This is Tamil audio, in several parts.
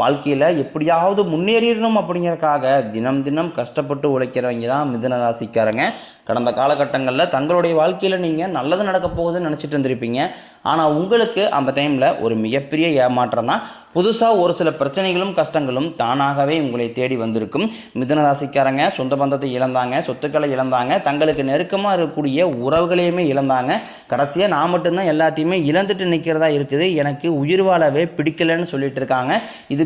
வாழ்க்கையில் எப்படியாவது முன்னேறிடணும் அப்படிங்கிறக்காக தினம் தினம் கஷ்டப்பட்டு உழைக்கிறவங்க தான் மிதுன ராசிக்காரங்க கடந்த காலகட்டங்களில் தங்களுடைய வாழ்க்கையில் நீங்கள் நல்லது நடக்க போகுதுன்னு நினச்சிட்டு இருந்திருப்பீங்க. ஆனால் உங்களுக்கு அந்த டைமில் ஒரு மிகப்பெரிய ஏமாற்றம் தான். புதுசாக ஒரு சில பிரச்சனைகளும் கஷ்டங்களும் தானாகவே உங்களை தேடி வந்திருக்கும். மிதுன ராசிக்காரங்க சொந்த பந்தத்தை இழந்தாங்க சொத்துக்களை இழந்தாங்க தங்களுக்கு நெருக்கமாக இருக்கக்கூடிய உறவுகளையுமே இழந்தாங்க. கடைசியாக நான் மட்டும்தான் எல்லாத்தையுமே இழந்துட்டு நிற்கிறதா இருக்குது. எனக்கு உயிர் வாழவே பிடிக்கலன்னு சொல்லிட்டு இருக்காங்க. இது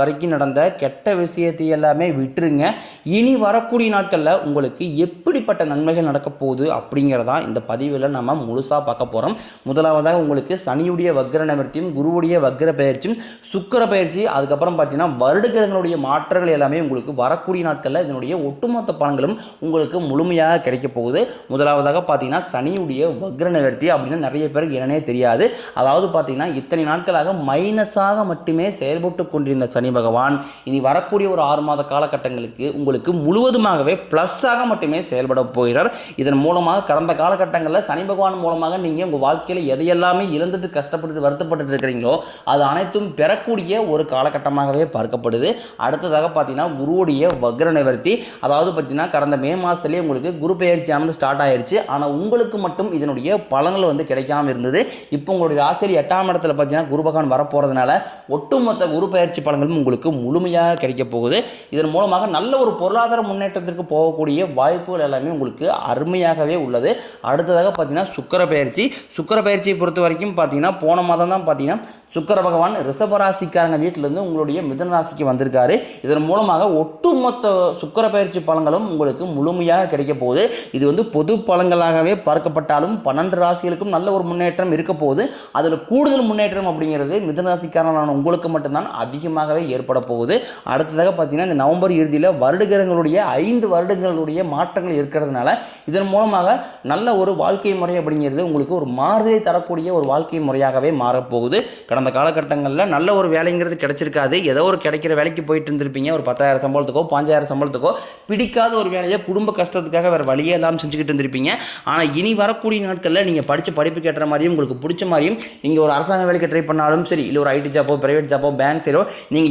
வரைக்கும் நடந்த கெட்ட விஷயத்தை எல்லாமே விட்டுருங்க. இனி வரக்கூடிய நாட்களில் உங்களுக்கு எப்படிப்பட்ட நன்மைகள் நடக்க போகுது அப்படிங்கிறதா இந்த பதிவில் நம்ம முழுசாக பார்க்க போகிறோம் முதலாவதாக உங்களுக்கு சனியுடைய வக்ர நிவர்த்தியும் குருவுடைய வக்ர பயிற்சியும் சுக்கிர பயிற்சி அதுக்கப்புறம் பார்த்தீங்கன்னா வருடகிரகங்களுடைய மாற்றங்கள் எல்லாமே உங்களுக்கு வரக்கூடிய நாட்களில் இதனுடைய ஒட்டுமொத்த பலன்களும் உங்களுக்கு முழுமையாக கிடைக்க போகுது. முதலாவதாக பார்த்தீங்கன்னா சனியுடைய வக்ர நிவர்த்தி அப்படின்னு நிறைய பேருக்கு என்னன்னே தெரியாது. அதாவது பார்த்தீங்கன்னா இத்தனை நாட்களாக மைனஸாக மட்டுமே செயல்பட்டு கொண்டிருந்த சனி பகவான் இனி வரக்கூடிய ஒரு ஆறு மாத காலகட்டங்களுக்கு உங்களுக்கு முழுவதுமாகவே ப்ளஸ்ஸாக மட்டுமே செயல்பட போகிறார். இதன் மூலமாக கடந்த காலகட்டங்களில் சனி பகவான் மூலமாக நீங்கள் உங்கள் வாழ்க்கையில் எதையெல்லாமே இழந்துட்டு கஷ்டப்பட்டு வருத்தப்பட்டு இருக்கிறீங்களோ அது அனைத்தும் பெறக்கூடிய ஒரு காலகட்டமாகவே பார்க்கப்படுது. அடுத்ததாக பார்த்தீங்கன்னா குருவுடைய வக்ர நிவர்த்தி. அதாவது பார்த்தீங்கன்னா கடந்த மே மாதத்துலேயே உங்களுக்கு குரு பெயர்ச்சியானது ஸ்டார்ட் ஆயிருச்சு. ஆனால் உங்களுக்கு மட்டும் இதனுடைய பலன்கள் வந்து கிடைக்காம இருந்தது. இப்போ உங்களுடைய ஆசிரியர் எட்டாம் இடத்துல பார்த்தீங்கன்னா குரு பகவான் வரப்போகிறதுனால ஒட்டுமொத்த குரு பயிற்சி பலன்களும் உங்களுக்கு முழுமையாக கிடைக்கப் போகுது. இதன் மூலமாக நல்ல ஒரு பொருளாதார முன்னேற்றத்திற்கு போகக்கூடிய வாய்ப்புகள் எல்லாமே உங்களுக்கு அருமையாகவே உள்ளது. அடுத்ததாக பார்த்தீங்கன்னா சுக்கர பயிற்சி. சுக்கர பயிற்சியை பொறுத்த வரைக்கும் பார்த்தீங்கன்னா போன மாதம் தான் பார்த்தீங்கன்னா சுக்கர பகவான் ரிஷபராசிக்காரங்க வீட்டிலேருந்து உங்களுடைய மிதன ராசிக்கு வந்திருக்காரு. இதன் மூலமாக ஒட்டுமொத்த சுக்கர பயிற்சி பலன்களும் உங்களுக்கு முழுமையாக கிடைக்க போகுது. இது வந்து பொது பலன்களாகவே பார்க்கப்பட்டாலும் பன்னெண்டு ராசிகளுக்கும் நல்ல ஒரு முன்னேற்றம் இருக்க போகுது அதில் கூடுதல் முன்னேற்றம் அப்படிங்கிறது மிதன ராசிக்காரனான உங்களுக்கு மட்டும்தான். அதிகமாகவே ஏற்பட போகுது. அடுத்ததாக பார்த்தீங்கன்னா இந்த நவம்பர் இறுதியில் வருடகிரகங்களுடைய ஐந்து வருடங்களுடைய மாற்றங்கள் இருக்கிறதுனால இதன் மூலமாக நல்ல ஒரு வாழ்க்கை முறை அப்படிங்கிறது உங்களுக்கு ஒரு மாறுதலை தரக்கூடிய ஒரு வாழ்க்கை முறையாகவே மாறப்போகுது. கடந்த காலகட்டங்களில் நல்ல ஒரு வேலைங்கிறது கிடைச்சிருக்காது. ஏதோ ஒரு கிடைக்கிற வேலைக்கு போயிட்டு இருந்திருப்பீங்க. ஒரு பத்தாயிரம் சம்பளத்துக்கோ பாஞ்சாயிரம் சம்பளத்துக்கோ பிடிக்காத ஒரு வேலையை குடும்ப கஷ்டத்துக்காக வேறு வழியே இல்லாமல் செஞ்சுக்கிட்டு இருந்திருப்பீங்க. ஆனால் இனி வரக்கூடிய நாட்களில் நீங்கள் படித்த படிப்புக்கு ஏற்ற மாதிரியும் உங்களுக்கு பிடிச்ச மாதிரியும் நீங்கள் ஒரு அரசாங்க வேலைக்கு ட்ரை பண்ணாலும் சரி இல்லை ஒரு ஐடி ஜாப்போ பிரைவேட் ஜாப்போ பேங்க் சைடோ நீங்கள்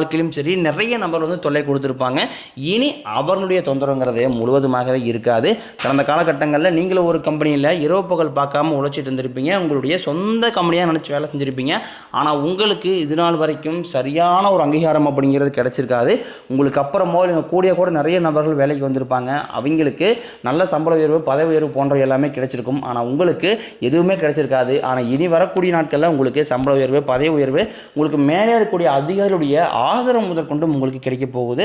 வாழ்க்கையிலும் சரி நிறைய நபர் வந்து தொல்லை கொடுத்துருப்பாங்க. இனி அவர்களுடைய தொந்தரவுங்கிறது முழுவதுமாகவே இருக்காது. கடந்த காலகட்டங்களில் நீங்களும் ஒரு கம்பெனியில் இரவு பகல் பார்க்காம உழைச்சிட்டு இருந்திருப்பீங்க. உங்களுடைய சொந்த கம்பெனியாக நினச்சி வேலை செஞ்சுருப்பீங்க. ஆனால் உங்களுக்கு இது நாள் வரைக்கும் சரியான ஒரு அங்கீகாரம் அப்படிங்கிறது கிடச்சிருக்காது. உங்களுக்கு அப்புறமோ இல்லை கூடிய கூட நிறைய நபர்கள் வேலைக்கு வந்திருப்பாங்க. அவங்களுக்கு நல்ல சம்பள உயர்வு பதவி உயர்வு போன்ற எல்லாமே கிடைச்சிருக்கும். ஆனால் உங்களுக்கு எதுவுமே கிடைச்சிருக்காது. ஆனால் இனி வரக்கூடிய நாட்களில் உங்களுக்கு சம்பள உயர்வு பதவி உயர்வு உங்களுக்கு மேலே இருக்கக்கூடிய அதிகாரிகளுடைய ஆதரவு முதற்கொண்டும் உங்களுக்கு கிடைக்க போகுது.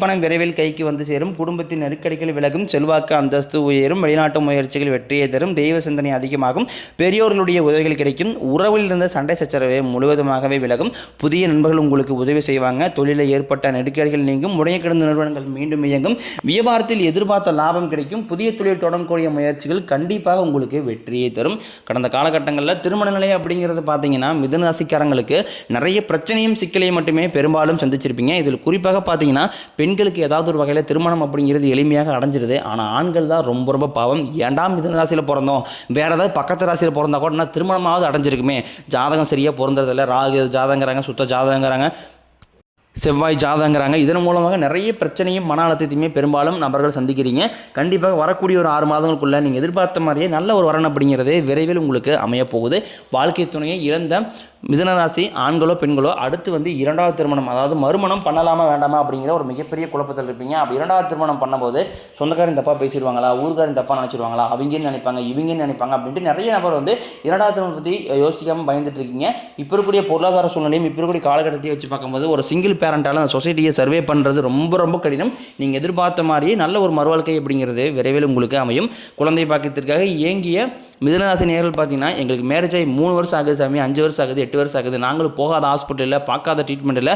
பணம் விரைவில் கைக்கு வந்து சேரும். குடும்பத்தின் நெருக்கடிகள் விலகும். செல்வாக்கு அந்தஸ்து உயரும். வெளிநாட்டு முயற்சிகள் வெற்றியை தரும். தெய்வ சிந்தனை அதிகமாகும். பெரியோர்களுடைய உதவிகள் கிடைக்கும். உறவில் இருந்த சண்டை சச்சரவு முழுவதுமாகவே விலகும். புதிய நண்பர்கள் உங்களுக்கு உதவி செய்வாங்க. தொழிலில் ஏற்பட்ட நெருக்கடிகள் நீங்கும். முடைய கிடந்த நிறுவனங்கள் மீண்டும் இயங்கும். வியாபாரத்தில் எதிர்பார்த்த லாபம் கிடைக்கும். புதிய தொழில் தொடங்கக்கூடிய முயற்சிகள் கண்டிப்பாக உங்களுக்கு வெற்றியை தரும். கடந்த காலகட்டங்களில் திருமண நிலை அப்படிங்கிறது பார்த்தீங்கன்னா மிதுன ராசிக்காரங்களுக்கு நிறைய பிரச்சனையும் சிக்கலையும் மட்டுமே பெரும்பாலும் சந்திச்சிருப்பீங்க. இதில் குறிப்பாக பார்த்தீங்கன்னா பெண் பெண்களுக்கு ஏதாவது ஒரு வகையில் திருமணம் அப்படிங்கிறது எளிமையாக அடைஞ்சிருது. ஆனால் ஆண்கள் தான் ரொம்ப ரொம்ப பாவம். ஏண்டாம் மிதன ராசியில் பிறந்தோம்? வேறு ஏதாவது பக்கத்து ராசியில் பிறந்தா கூட நான் திருமணமாவது அடைஞ்சிருக்குமே? ஜாதகம் சரியாக பிறந்ததில்ல ராகு ஜாதகங்கிறாங்க சுத்த ஜாதகங்கிறாங்க. செவ்வாய் ஜாதங்கிறாங்க இதன் மூலமாக நிறைய பிரச்சனையும் மன அழுத்தத்தையுமே பெரும்பாலும் நபர்கள் சந்திக்கிறீங்க. கண்டிப்பாக வரக்கூடிய ஒரு ஆறு மாதங்களுக்குள்ளே நீங்கள் எதிர்பார்த்த மாதிரியே நல்ல ஒரு வரன் அப்படிங்கிறது விரைவில் உங்களுக்கு அமையப்போகுது வாழ்க்கை துணையை இழந்த மிதனராசி ஆண்களோ பெண்களோ அடுத்து வந்து இரண்டாவது திருமணம் அதாவது மறுமணம் பண்ணலாமா வேண்டாமா அப்படிங்கிற ஒரு மிகப்பெரிய குழப்பத்தில் இருப்பீங்க. அப்படி இரண்டாவது திருமணம் பண்ணும்போது சொந்தக்காரன் தப்பாக பேசிடுவாங்களா ஊர்காரன் தப்பாக நினச்சிருவாங்களா அவங்கன்னு நினைப்பாங்க இவங்கன்னு நினைப்பாங்க அப்படின்ட்டு நிறைய நபர் வந்து இரண்டாவது திருமணம் பற்றி யோசிக்காமல் பயந்துட்டு இருக்கீங்க. இப்போ இருக்கக்கூடிய பொருளாதார சூழ்நிலையும் இப்போ இருக்கக்கூடிய காலகட்டத்தையும் வச்சு பார்க்கும்போது ஒரு சிங்கிள் பேரண்டால் அந்த சொசைட்டியை சர்வே பண்ணுறது ரொம்ப ரொம்ப கடினம். நீங்கள் எதிர்பார்த்த மாதிரியே நல்ல ஒரு மறுவாழ்க்கை அப்படிங்கிறது விரைவில் உங்களுக்கு அமையும். குழந்தை பாக்கியத்திற்காக இயங்கிய மிதனராசி நேர்கள் பார்த்தீங்கன்னா எங்களுக்கு மேரேஜ் ஆகி மூணு வருஷம் ஆகுது சாமி அஞ்சு வருஷம் ஆகுது எட்டு வருஷம் ஆகுது. நாங்களும் போகாத ஹாஸ்பிட்டலில் பார்க்காத ட்ரீட்மெண்ட் இல்லை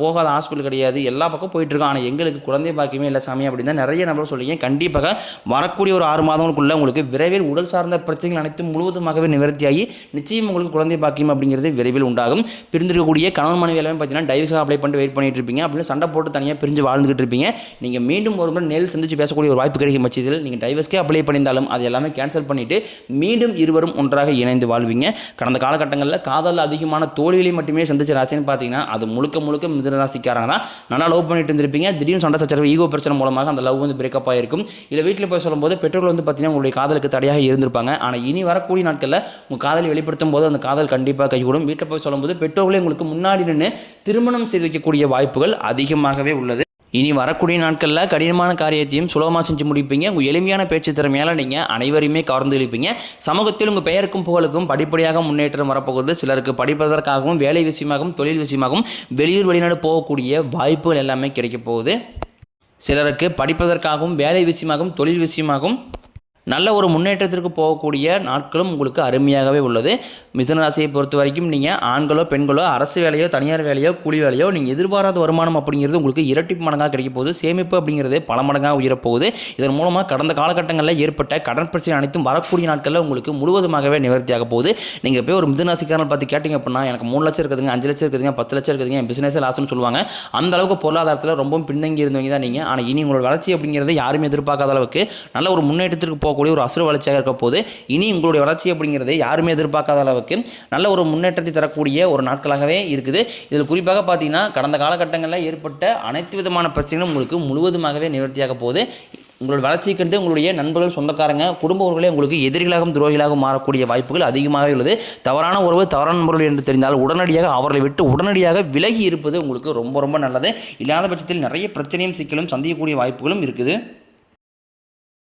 போகாத ஹாஸ்பிட்டல் கிடையாது. எல்லா பக்கம் போயிட்டுருக்கோம் ஆனால் எங்களுக்கு குழந்தை பாக்கியமே இல்லை சாமி அப்படின்னு தான் நிறைய நபர் சொல்லிங்க கண்டிப்பாக வரக்கூடிய ஒரு ஆறு மாதங்களுக்குள்ள உங்களுக்கு விரைவில் உடல் சார்ந்த பிரச்சனைகள் அனைத்தும் முழுவதுமாகவே நிவர்த்தியாகி நிச்சயம் உங்களுக்கு குழந்தை பாக்கியம் அப்படிங்கிறது விரைவில் உண்டாகும். பிரிந்திருக்கக்கூடிய கணவன் மனைவி எல்லாமே பார்த்தீங்கன்னா டைவர்ஸாக அப்ளை பண்ணிட்டு வெயிட் பண்ணிட்டு இருப்பீங்க. அப்படின்னு சண்டை போட்டு தனியாக பிரிஞ்சு வாழ்ந்துகிட்டு இருப்பீங்க. நீங்கள் மீண்டும் ஒரு முறை நேரில் சந்திச்சு பேசக்கூடிய ஒரு வாய்ப்பு கிடைக்கும் பட்சத்தில் நீங்கள் டைவர்ஸ்க்கே அப்ளை பண்ணியிருந்தாலும் அது எல்லாமே கேன்சல் பண்ணிவிட்டு மீண்டும் இருவரும் ஒன்றாக இணைந்து வாழ்வீங்க. கடந்த காலகட்டங்களில் காதலில் அதிகமான தோழிகளை மட்டுமே சந்திச்ச ராசின்னு பார்த்தீங்கன்னா அது முழுக்க முழுக்க மிதன ராசிக்காரங்க தான். நல்லா லவ் பண்ணிட்டு இருந்திருப்பீங்க. திடீர்னு சண்டை சச்சரவு ஈகோ பிரச்சனை மூலமாக அந்த லவ் வந்து பிரேக்கப் ஆகிருக்கும் இல்லை வீட்டில் போய் சொல்லும்போது பெற்றோர்கள் வந்து பார்த்தீங்கன்னா உங்களுடைய காதலுக்கு தடையாக இருந்திருப்பாங்க. ஆனால் இனி வரக்கூடிய நாட்களில் உங்கள் காதலை வெளிப்படுத்தும் போது அந்த காதல் கண்டிப்பாக கைகூடும். வீட்டில் போய் சொல்லும்போது பெற்றோர்களே உங்களுக்கு முன்னாடி நின்று திருமணம் செய்து கிடைக்கக்கூடிய வாய்ப்புகள் அதிகமாகவே உள்ளது. இனி வரக்கூடிய நாட்களில் கடினமான காரியத்தையும் சுலபமாக செஞ்சு முடிப்பீங்க. உங்கள் எளிமையான பேச்சு திறமையால் நீங்கள் அனைவரையுமே கவர்ந்து இழுப்பீங்க. சமூகத்தில் உங்கள் பெயருக்கும் புகழுக்கும் படிப்படியாக முன்னேற்றம் வரப்போகுது. சிலருக்கு படிப்பதற்காகவும் வேலை விஷயமாகவும் தொழில் விஷயமாகவும் வெளியூர் வெளிநாடு போகக்கூடிய வாய்ப்புகள் எல்லாமே கிடைக்க போகுது. சிலருக்கு படிப்பதற்காகவும் வேலை விஷயமாகவும் தொழில் விஷயமாகவும் நல்ல ஒரு முன்னேற்றத்திற்கு போகக்கூடிய நாட்களும் உங்களுக்கு அருமையாகவே உள்ளது. மிதுன ராசியை பொறுத்த வரைக்கும் நீங்கள் ஆண்களோ பெண்களோ அரசு வேலையோ தனியார் வேலையோ கூலி வேலையோ நீங்கள் எதிர்பாராத வருமானம் அப்படிங்கிறது உங்களுக்கு இரட்டிப்பு மடங்காக கிடைக்க போகுது. சேமிப்பு அப்படிங்கிறது பல மடங்காக உயரப்போகுது இதன் மூலமாக கடந்த காலகட்டங்களில் ஏற்பட்ட கடன் பிரச்சனை அனைத்தும் வரக்கூடிய நாட்களில் உங்களுக்கு முழுவதுமாகவே நிவர்த்தியாக போகுது. நீங்கள் போய் ஒரு மிதனராசிக்காரன் பார்த்து கேட்டிங்க அப்படின்னா எனக்கு மூணு லட்சம் இருக்குதுங்க அஞ்சு லட்சம் இருக்குதுங்க பத்து லட்சம் இருக்குதுங்க என் பிசினஸ் லாஸ்னு சொல்லுவாங்க. அந்த அளவுக்கு பொருளாதாரத்தில் ரொம்பவும் பின்தங்கி இருந்தவங்க தான் நீங்கள் ஆனால் இனி உங்களோட வளர்ச்சி அப்படிங்கிறது யாருமே எதிர்பார்க்காத அளவுக்கு நல்ல ஒரு முன்னேற்றத்திற்கு போக போகக்கூடிய ஒரு அசுர வளர்ச்சியாக இருக்க போது இனி உங்களுடைய வளர்ச்சி அப்படிங்கிறது யாருமே எதிர்பார்க்காத அளவுக்கு நல்ல ஒரு முன்னேற்றத்தை தரக்கூடிய ஒரு நாட்களாகவே இருக்குது. இதில் குறிப்பாக பார்த்தீங்கன்னா கடந்த காலகட்டங்களில் ஏற்பட்ட அனைத்து விதமான பிரச்சனைகளும் உங்களுக்கு முழுவதுமாகவே நிவர்த்தியாக போகுது. உங்களோட வளர்ச்சியை கண்டு உங்களுடைய நண்பர்கள் சொந்தக்காரங்க குடும்ப உறவுகளே உங்களுக்கு எதிரிகளாகவும் துரோகிகளாகவும் மாறக்கூடிய வாய்ப்புகள் அதிகமாக உள்ளது. தவறான உறவு தவறான நண்பர்கள் என்று தெரிந்தால் உடனடியாக அவர்களை விட்டு உடனடியாக விலகி இருப்பது உங்களுக்கு ரொம்ப ரொம்ப நல்லது. இல்லாத பட்சத்தில் நிறைய பிரச்சனையும் சிக்கலும் சந்திக்கக்கூடிய வாய்ப்புகளும் இருக்குது.